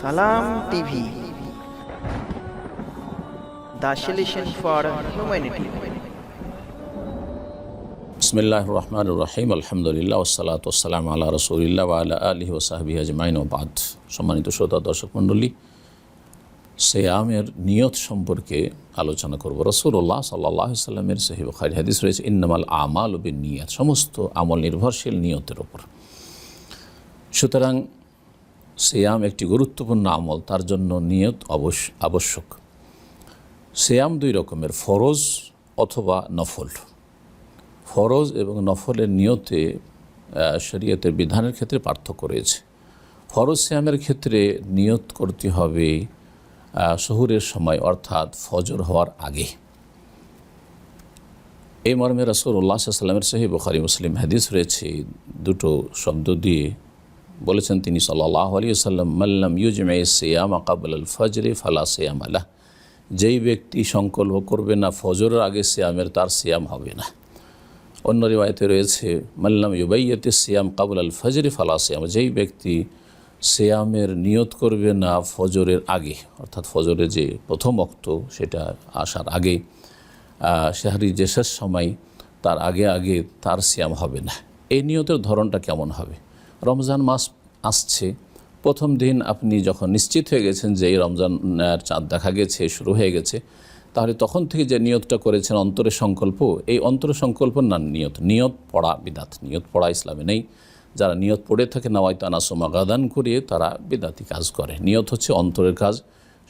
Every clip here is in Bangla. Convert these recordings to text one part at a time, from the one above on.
সালাম টিভি। The for humanity. বিসমিল্লাহ রহমান রহিম আলহামদুলিল্লাহ ওসালাত ওসালাম আল্লাহ রসুলিল্লাহ আল্লাহ আলহি ওসাহাবি আজমাইন ওবাদ সম্মানিত শ্রোতা, দর্শক, মণ্ডলী, সেয়ামের নিয়ত সম্পর্কে আলোচনা করব। রসুল্লাহ সাল্লাহ সাল্লামের সহিব খারি হাদিস রয়েছে, ইন্নামাল আমাল বিন নিয়ত। সমস্ত আমল নির্ভরশীল নিয়তের ওপর সুতরাং সেয়াম একটি গুরুত্বপূর্ণ আমল, তার জন্য নিয়ত অবশ্য আবশ্যক। সেয়াম দুই রকমের, ফরজ অথবা নফল। ফরজ এবং নফলের নিয়তে শরীয়তের বিধানের ক্ষেত্রে পার্থক্য রয়েছে। ফরজ শ্যামের ক্ষেত্রে নিয়ত করতে হবে শহুরের সময়, অর্থাৎ ফজর হওয়ার আগে। এই মর্মে রসুল্লাহ সাল্লামের সাহেব বুখারি মুসলিম হাদিস রয়েছে, দুটো শব্দ দিয়ে বলেছেন তিনি সাল্লাহ আলী সাল্লাম মাল্লাম ইউজমে সিয়াম আকাবুল ফজরে ফালা সিয়াম আলাহ যেই ব্যক্তি সংকল্প করবে না, ফজরের আগে সিয়ামের, তার সিয়াম হবে না। অন্য রিবায়তে রয়েছে মাল্লাম ইউবাইয়াতে সিয়াম কাবুল আল ফজরে ফালা সিয়াম। যেই ব্যক্তি সিয়ামের নিয়ত করবে না ফজরের আগে, অর্থাৎ ফজরের যে প্রথম অক্ত সেটা আসার আগে শেহারি যে শেষ সময়, তার আগে আগে তার সিয়াম হবে না। এই নিয়তের ধরনটা কেমন হবে? রমজান মাস আসছে, প্রথম দিন আপনি যখন নিশ্চিত হয়ে গেছেন যে এই রমজানের চাঁদ দেখা গেছে, শুরু হয়ে গেছে, তাহলে তখন থেকে যে নিয়তটা করেছেন অন্তরের সংকল্প, এই অন্তরের সংকল্প না নিয়ত নিয়ত পড়া বিদাত, নিয়ত পড়া ইসলামে নেই। যারা নিয়ত পড়ে থাকে নাওয়াইত আনাসমা গাদান করিয়ে তারা বিদাতি কাজ করে। নিয়ত হচ্ছে অন্তরের কাজ,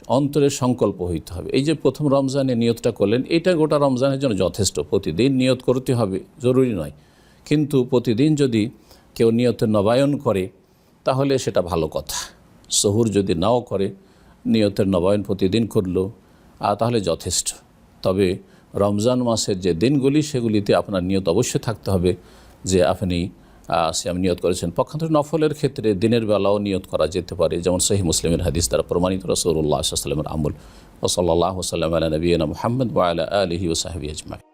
অন্তরের সংকল্প হইতে হবে। এই যে প্রথম রমজানে নিয়তটা করলেন, এটা গোটা রমজানের জন্য যথেষ্ট। প্রতিদিন নিয়ত করতে হবে, জরুরি নয়। কিন্তু প্রতিদিন যদি কেউ নিয়তের নবায়ন করে, তাহলে সেটা ভালো কথা। সহুর যদি নাও করে, নিয়তের নবায়ন প্রতিদিন করল তাহলে যথেষ্ট। তবে রমজান মাসের যে দিনগুলি, সেগুলিতে আপনার নিয়ত অবশ্যই থাকতে হবে যে আপনি সিয়াম নিয়ত করেছেন। পক্ষান্তর নফলের ক্ষেত্রে দিনের বেলাও নিয়ত করা যেতে পারে। যেমন সহি মুসলিমের হাদিস দ্বারা প্রমাণিত রসৌল্লাহ সাল্লামের আমল। ও সাল্লাহ সাল্লাম আলা নবীনা মোহাম্মদ আলা আলহি ও সাহাবি আজমাই